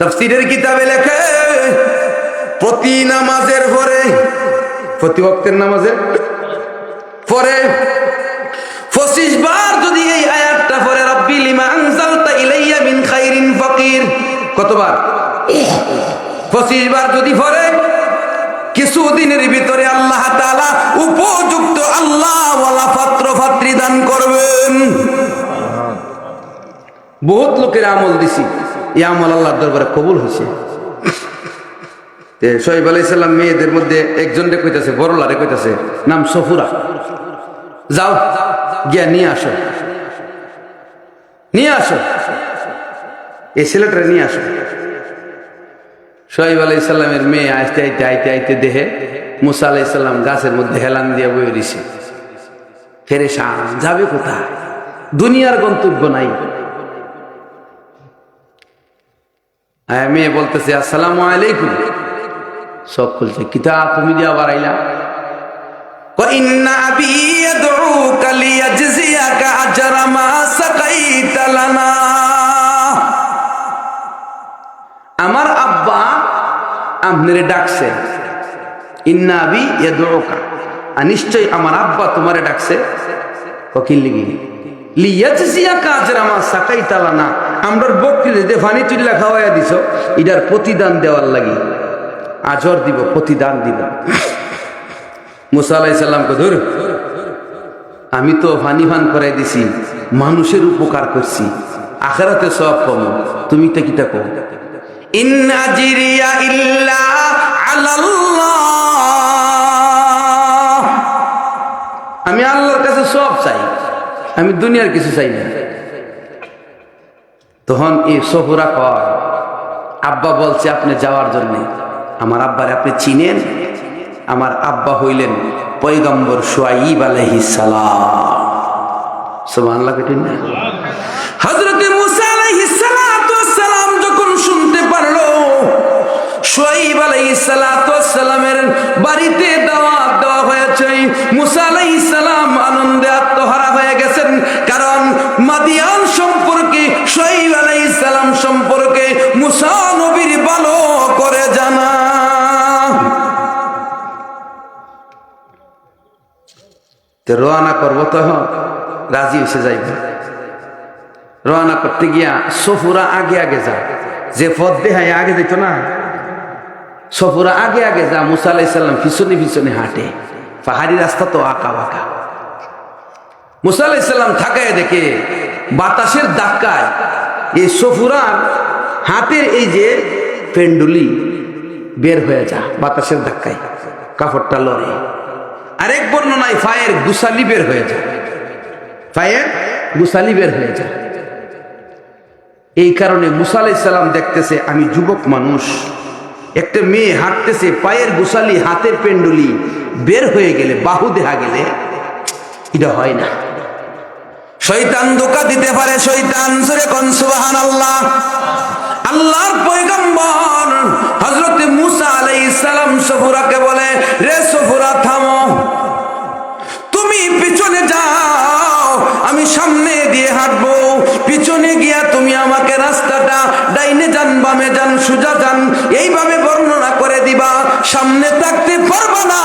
তফসিরের কিতাবে লেখে, প্রতি নামাজের পরে, প্রতি ভক্তের নামাজের পরে, পঁচিশ বার যদি এই আয়াতটা পরে রব্বি লিমা আনজালতা ইলাইয়া মিন খাইরিন ফকির কতবার? পঁচিশ বার যদি পরে কিছুদিনের ভিতরে আল্লাহ তাআলা উপযুক্ত আল্লাহ ওয়ালা পাত্র পাত্রী দান করবেন। বহুত লোকের আমল দিছি। এই আমল আল্লাহর দরবারে কবুল হয়েছে। সোহেব আলাইসাল্লাম মেয়েদের মধ্যে একজনকে কইতাছে, বড়লারে কইতাছে, নাম সফুরা। যাও, গিয়া নিয়ে আসো। নিয়ে আসো। এই ছেলেটা নিয়ে আসো। সোহেব আলাইসাল্লামের মেয়ে আইতে আইতে আইতে আইতে দেহে মুসা আলাইসাল্লাম গাছের মধ্যে হেলান দিয়ে বয়ে দিছে। ফেরে যাবে কোথায়? দুনিয়ার গন্তব্য নাই। মেয়ে বলতেছে আসসালামু আলাইকুম সব খুলছে কিতা তুমি দিয়া বাড়াইলা وإن أبي يدعوك ليجزيك أجر ما سقيت لنا আমার আব্বা আপনারে ডাকছে ইন্না আবি ইয়াদউকা আর নিশ্চয় আমার আব্বা তোমারে ডাকছে ককিল লিগি লিয়াজজিয়াকা আজরামা সাকাইতা লানা আমরার বকরি যে ফানি তুল্লা খাওয়াইয়া দিছ, এটার প্রতিদান দেওয়ার লাগি। আজর দিব, প্রতিদান দিব। মুসা আলাইসাল্লামকে ধর, আমি তো ফানি ফান করাই দিছি, মানুষের উপকার করছি, আখেরাতে সব কম তুমি তো জিরিয়া ইল্লা আলাল্লাহ। আমি আল্লাহর কাছে সব চাই, আমি দুনিয়ার কিছু চাই না। তখন এই সফুরা কর আব্বা বলছে আপনি যাওয়ার জন্য। আমার আব্বারে আপনি চিনেন? আমার আব্বা হইলেন পৈগম্বর সোয়াইব আলাইহিস সালাম। সুবহানাল্লাহ কেটেন না? হযরতে মুসা সালাতু সালাম যখন শুনতে পারল সোয়াইব সালাতু সালামের বাড়িতে দাওয়াত দেওয়া হয়েছে। মুসা আলাইহিস সালাম আনন্দে তো রওনা করব তখন রাজি এসে যাইবে। রওনা করতে গিয়া সফুরা আগে আগে যা। যে পথ দেহায় আগে যেত না, সফুরা আগে আগে যা, মুসা আলাইসাল্লাম পিছনে পিছনে হাঁটে। পাহাড়ি রাস্তা তো আঁকা বাঁকা। মুসা আলাইসাল্লাম থাকায় দেখে বাতাসের ধাক্কায় এই সফুরার হাতের এই যে পেন্ডুলি বের হয়ে যা বাতাসের ধাক্কায়, কাপড়টা লড়ে। আরেক বর্ণনায় ফায়ের গুসালি বের হয়ে যায়। ফায়ের গুসালি বের হয়ে যায়। এই কারণে মুসা আলাইসাল্লাম দেখতেছে, আমি যুবক মানুষ। একটা মেয়ে হাঁটতেছে, পায়ের গুসালি, হাতের পেন্ডুলি বের হয়ে গেলে, বাহু দেহা গেলে, এটা হয় না। শৈতান ধোকা দিতে পারে শৈতান সুরে কোন সুবাহান আল্লাহ আল্লাহর পয়গম্বর হজরত মুসা আলাইহিস সালাম সফুরাকে বলে, রে সফুরা, থামো। তুমি পিছনে যাও, আমি সামনে দিয়ে হাঁটবো। পিছনে গিয়া তুমি আমাকে রাস্তাটা ডাইনে যান, বামে যান, সোজা যান, এইভাবে বর্ণনা করে দিবা। সামনে থাকতে পারব না।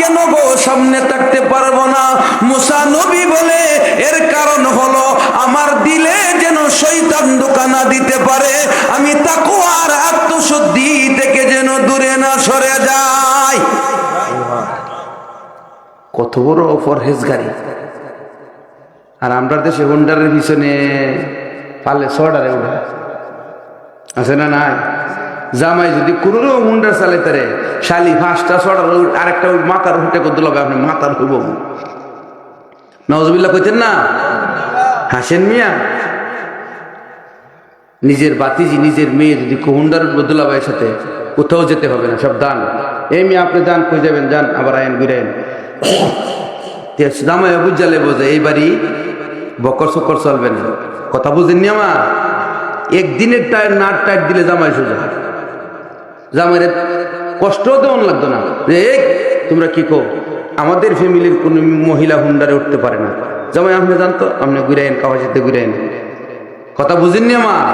কেন গো সামনে থাকতে পারব না? মুসা নবী বলে, এর কারণ হলো আমার দিলে যেন দোকানা দিতে পারে, আমি তাকু আর আত্মশুদ্ধি থেকে যেন দূরে না সরে যায় কত বড় পরহেজ গাড়ি আর আমরা দেশে হুন্ডারের পিছনে পালে ছড়ারে উঠা। আছে না নাই? জামাই যদি কোনো হুন্ডার চালে তারে শালি পাঁচটা ছড়ার আরেকটা মাথার উঠে করতে হবে আপনি মাথার হইব নজবিল্লা কইতেন না? হাসেন মিয়া? নিজের বাতিজি, নিজের মেয়ে যদি হুন্ডার বদুলাবাইয়ের সাথে কোথাও যেতে হবে না, সব দান। এই মেয়ে আপনি যান কই যাবেন, যান, আবার আইন ঘুরেন জামাই বুঝালে বোঝে এই বাড়ি বকর সকর চলবে না। কথা বুঝেননি আমার? একদিনের টায়ার নাট টায়ার দিলে জামাই সোজা জামাইরে কষ্টও তেমন লাগতো না। যে তোমরা কি কো আমাদের ফ্যামিলির কোনো মহিলা হুন্ডারে উঠতে পারে না। জামাই, আপনি জানতো আপনি ঘুরাইন কাওয়াজিতে ঘুরাইন কথা বুঝেননি আমার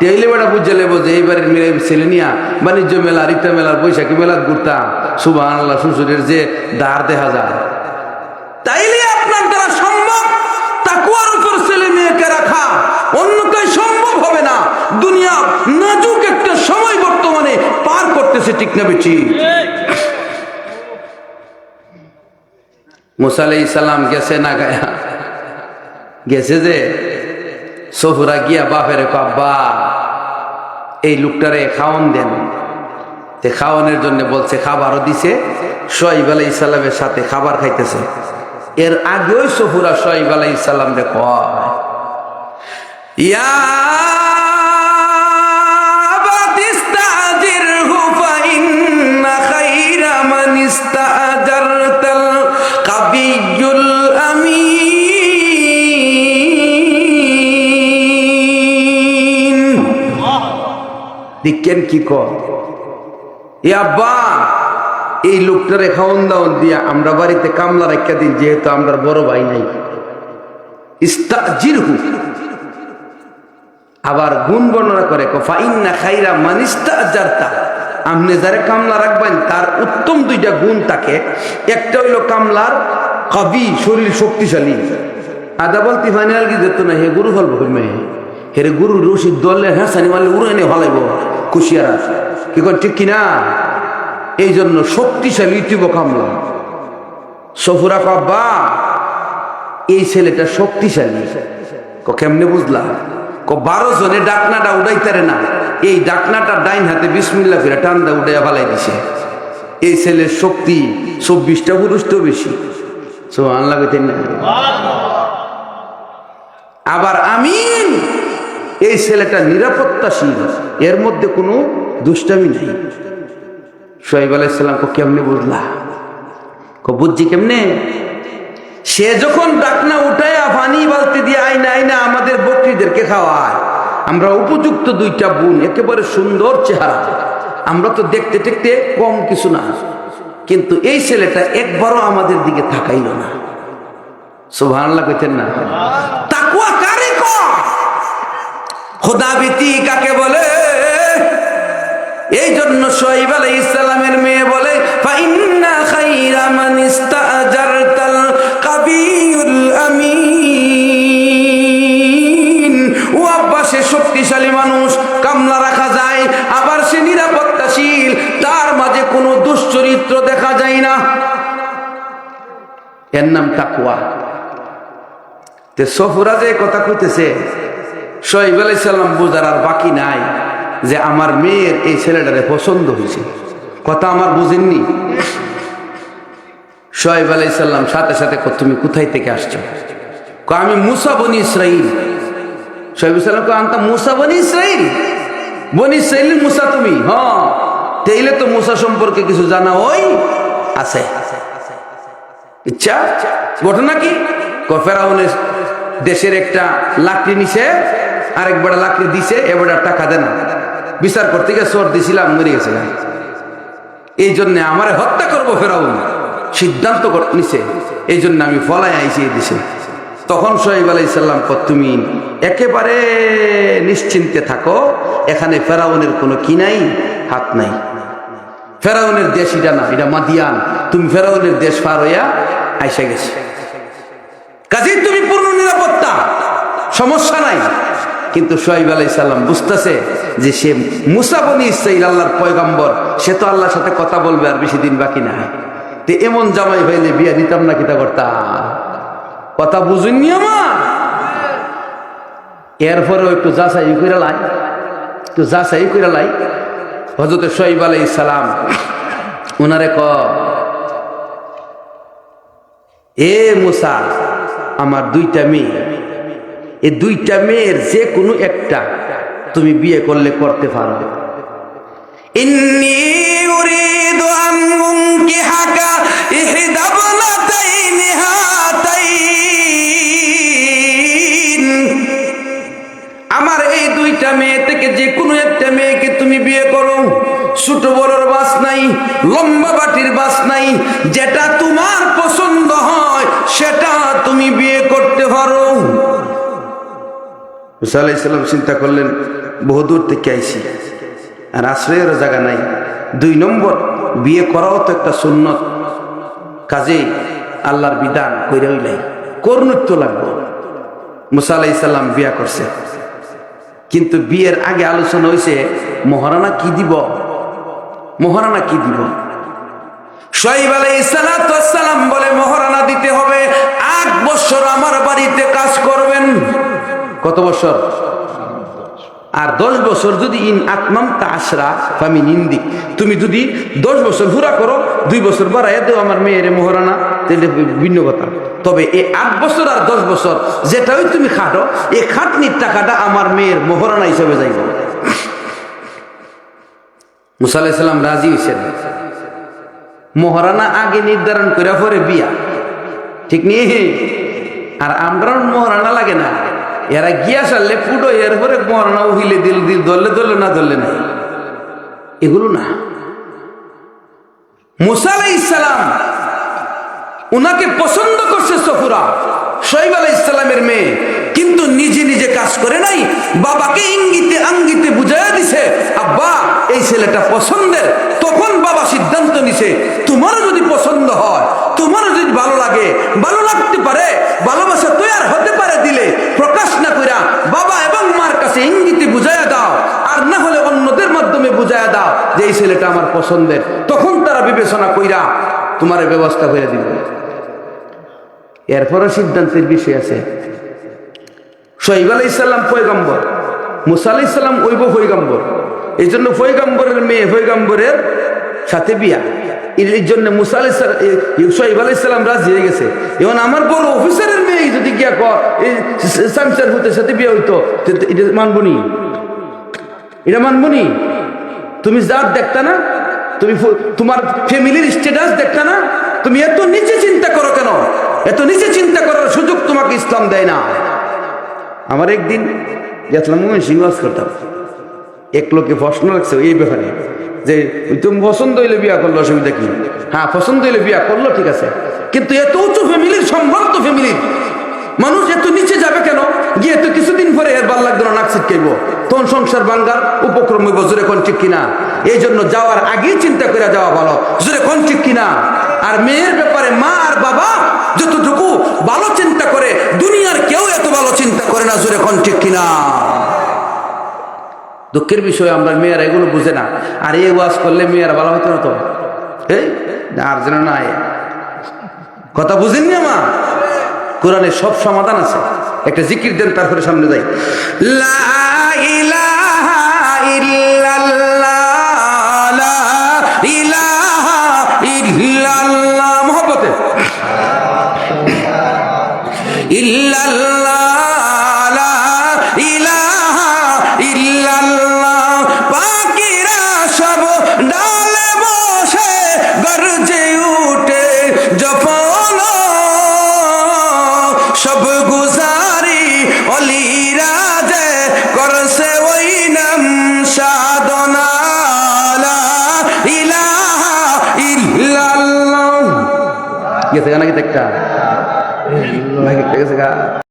টেইলে বেড়া বুঝে লেবো যে এইবারের মেলে ছেলে বাণিজ্য মেলা, রিক্তা মেলার বৈশাখী মেলার ঘুরতাম। সুবাহ আল্লাহ শ্বশুরের যে দ্বার দেখা যায়। তাইলে আপনার সম্ভব অন্য সম্ভব হবে না। দুনিয়া নাজুক একটা সময় বর্তমানে পার করতেছে আলাইহিস গেছে না গায়া গেছে যে? সফুরা গিয়া বাপের বাবা এই লোকটারে খাওয়ান দেন। তে খাওয়ানোর জন্য বলছে, খাবারও দিছে সোয়াইব আলাই ইসালামের সাথে খাবার খাইতেছে। এর আগেও সফুরা সোয়াইব আলাই ইসালাম রে কয়, ইয়া ইস্তাজিরহু ফাইন্না খাইরা মান দেখেন কি আব্বা, এই লোকটারে খাওয়ন দাওয়ন দিয়া আমরা বাড়িতে কামলা রাখা দিই, যেহেতু আমরা বড় ভাই নাই। আবার গুণ বর্ণনা করে আপনি যারা কামলা রাখবেন, তার উত্তম দুইটা গুণ থাকে। একটা হইল কামলার কবি, শরীর শক্তিশালী। আদা বলতে, ফাইনাল কি যেত না, হে গুরু ফল ভূমে হেরে গুরু রশি দলে হ্যাঁ সানি উড়ে এনে হলাইব। কুশিয়ারা কি কর ঠিক কিনা? এই জন্য শক্তিশালী তীব কামলা সফুরা কাব্বা এই ছেলেটা শক্তিশালী। ক কেমনে বুঝলা? ক বারো জনে ডাকনাটা উড়াইতারে না। এই ডাকনাটা ডাইন হাতে বিসমিল্লা ফিরে টান্দা উড়াইয়া ফালাই দিছে। এই ছেলের শক্তি চব্বিশটা পুরুষ তো বেশি। সো আল্লাহ আবার আমিন। এই ছেলেটা নিরাপত্তাশীল, এর মধ্যে কোনো দুষ্টামি নেই। সোহেব আলাইসাল্লাম কো কেমনে বুঝলা? বুঝছি কেমনে? সে যখন ডাকনা উঠায় পানি বালতি দিয়ে আইনা আইনা আমাদের বকরিদেরকে খাওয়ায়, আমরা উপযুক্ত দুইটা বোন, একেবারে সুন্দর চেহারা। আমরা তো দেখতে দেখতে কম কিছু না, কিন্তু এই ছেলেটা একবারও আমাদের দিকে থাকাইল না। সুবহানাল্লাহ কইতেন না। খোদা ভীতি কাকে বলে? এই জন্য সোহাইব আলাইহিস ইসলামের মেয়ে বলে শক্তিশালী মানুষ, কামলা রাখা যায়, আবার সে নিরাপত্তাশীল, তার মাঝে কোনো দুশ্চরিত্র দেখা যায় না। এর নাম তাকুয়া তে সফুরা যে কথা কইতেছে সোহেব আলাইসাল্লাম বুঝার আর বাকি নাই যে আমার মেয়ের এই ছেলেটারে পছন্দ হয়েছে। কথা আমার বুঝেননি? সোহেব আলাইসাল্লাম সাথে সাথে তুমি কোথায় থেকে আসছো? আমি মুসা বনি ইসরাইল। সোহেব সাল্লাম কো আন্তা মুসা বনি ইসরাইল? বনি ইসরাইল মুসা তুমি? হ্যাঁ তেইলে তো মুসা সম্পর্কে কিছু জানা ওই আছে। ইচ্ছা? ঘটনা কি? ক ফেরাউনের দেশের একটা লাকড়ি নিছে। আরেক বেড়া লাকড়ি দিছে এ বেড়া টাকা দেয় না। বিচার করতে গিয়ে চোর দিছিলাম, মরে গেছিলাম। এই জন্য আমারে হত্যা করব ফেরাউন। সিদ্ধান্ত নিছে। এই জন্য আমি ফলাই আইছি দিছে তখন সোহেব আলাইসাল্লাম তুমি একেবারে নিশ্চিন্তে থাকো। এখানে ফেরাউনের কোনো কি নাই? হাত নাই। ফেরাউনের দেশ এটা না, এটা মাদিয়ান। তুমি ফেরাউনের দেশ পার হইয়া আইসা গেছে। কাজেই তুমি পূর্ণ নিরাপত্তা। সমস্যা নাই। কিন্তু সোহাইব আলাই সাল্লাম বুঝতেছে যে সে মুসাবনি ইসরাইল, আল্লাহর পয়গম্বর, সে তো আল্লাহর সাথে কথা বলবে আর বেশি দিন বাকি নাই। তো এমন জামাই ভাইলে বিয়া দিতাম না কিতা করতাম? কথা বুঝুননি আমার? এরপরেও একটু যাচাই করে লাই। একটু যাচাই করে লাই। হজরত সোহাইব আলাই সালাম ওনারে ক, এ মুসা, আমার দুইটা মেয়ে এই দুইটা মেয়ের যে কোনো একটা তুমি বিয়ে করলে করতে পারবে। আমার এই দুইটা মেয়ে থেকে যে কোনো একটা মেয়েকে তুমি বিয়ে করো। ছোট বড়র বাস নাই, লম্বা বাটির বাস নাই, যেটা তোমার পছন্দ হয়, সেটা তুমি বিয়ে করতে পারো। মুসা আলাইসাল্লাম চিন্তা করলেন বহুদূর থেকে আইসি আর আশ্রয়ের জায়গা নাই। দুই নম্বর, বিয়ে করাও তো একটা সুন্নত। কাজে আল্লাহর বিধান কইরা হইলাই করণিত্য লাগবো। মুসা আলাইসাল্লাম বিয়া করছে। কিন্তু বিয়ের আগে আলোচনা হয়েছে মহারানা কি দিব? মহারানা কি দিব? শহীদ আলাইসালাম বলে, মহারানা দিতে হবে। আট বছর আমার বাড়িতে কাজ করবেন। কত বছর? আর দশ বছর যদি ইন আত্মাম তাসরা ফামি নিন্দি। তুমি যদি দশ বছর ঘুরা করো, দুই বছর বাড়াইয়া দেও আমার মেয়ের মহারানা, তাহলে ভিন্ন কথা। তবে এই আট বছর আর দশ বছর যেটাই তুমি খাটো, এই খাটনির টাকাটা আমার মেয়ের মহারানা হিসেবে যাইব। মুসা আলাইসাল্লাম রাজি হয়েছেন মহারানা আগে নির্ধারণ করে পরে বিয়া। ঠিক নেই আর আমরা মহারানা লাগে না। এরা গিয়া সারলে ফুটো এরপরে মহারানা উহিলে দিল দিল, ধরলে ধরলে, না ধরলে না এগুলো না। মুসা আলাই ইসলাম উনাকে পছন্দ করছে সফুরা শৈব আলাই ইসলামের মেয়ে, কিন্তু নিজে নিজে কাজ করে নাই, বাবাকে ইঙ্গিতে আঙ্গিতে বুঝাইয়া দিছে, আব্বা, এই ছেলেটা পছন্দের, তখন বাবা সিদ্ধান্ত নিছে, তোমারও যদি পছন্দ হয়, তোমারও যদি ভালো লাগে, ভালো লাগতে পারে, ভালোবাসা তৈয়ার হতে পারে দিলে প্রকাশ না কইরা বাবা এবং মার কাছে ইঙ্গিতে বুঝাইয়া দাও আর না হলে অন্যদের বুঝাইয়া দাও যে এই ছেলেটা আমার পছন্দের। তখন তারা বিবেচনা কইরা তোমার ব্যবস্থা করে দিবে। এরপরও সিদ্ধান্তের বিষয় আছে। শহীদ আলাই ইসলাম পয়গম্বর, মুসা আলাই ইসলাম ওইব পৈগম্বর এই জন্য পৈগম্বরের মেয়ে পৈগম্বরের সাথে বিয়া। এর জন্য মুসা আলাই শহীদ আলাই ইসলাম রাজি হয়ে গেছে। এবং আমার বড় অফিসারের মেয়ে যদি গিয়া সামসার ভূতের সাথে বিয়ে হইতো এটা মানবনি এটা মানবনি তুমি জাত দেখতা না? তুমি তোমার ফ্যামিলির স্ট্যাটাস দেখতা না? তুমি এত নিচে চিন্তা করো কেন? এত নিচে চিন্তা করার সুযোগ তোমাকে ইসলাম দেয় না। আমার একদিন গেছিলাম মোহন সিংহ করতাম। এক লোকে প্রশ্ন রাখছে এই ব্যাপারে যে তুমি পছন্দ হইলে বিয়া করল অসুবিধা কি? হ্যাঁ পছন্দ হইলে বিয়া করল, ঠিক আছে। কিন্তু এত উঁচু ফ্যামিলির, সম্ভ্রান্ত ফ্যামিলির মানুষ এত নিচে যাবে কেন? গিয়ে তো কিছুদিন পরে এর ভালো সংসার বাঙ্গার উপক্রম হইব, জোরে কোন ঠিক কিনা? এই জন্য যাওয়ার আগেই চিন্তা করে যাওয়া ভালো। জোরে কোন ঠিক কিনা? আর মেয়ের ব্যাপারে মা আর বাবা যতটুকু ভালো চিন্তা করে, দুনিয়ার কেউ এত ভালো চিন্তা করে না, জোরে কোন ঠিক কিনা? দুঃখের বিষয়, আমরা মেয়েরা এগুলো বুঝে না। আর এই ওয়াজ করলে মেয়েরা ভালো হতো না তো? এই? আর যেন না কথা বুঝেননি আমা? কোরআনে সব সমাধান আছে। একটা জিকির দেন তারপরে সামনে যাই। মহব্বতে ইল্লাল্লাহ, গেছে কি একটা?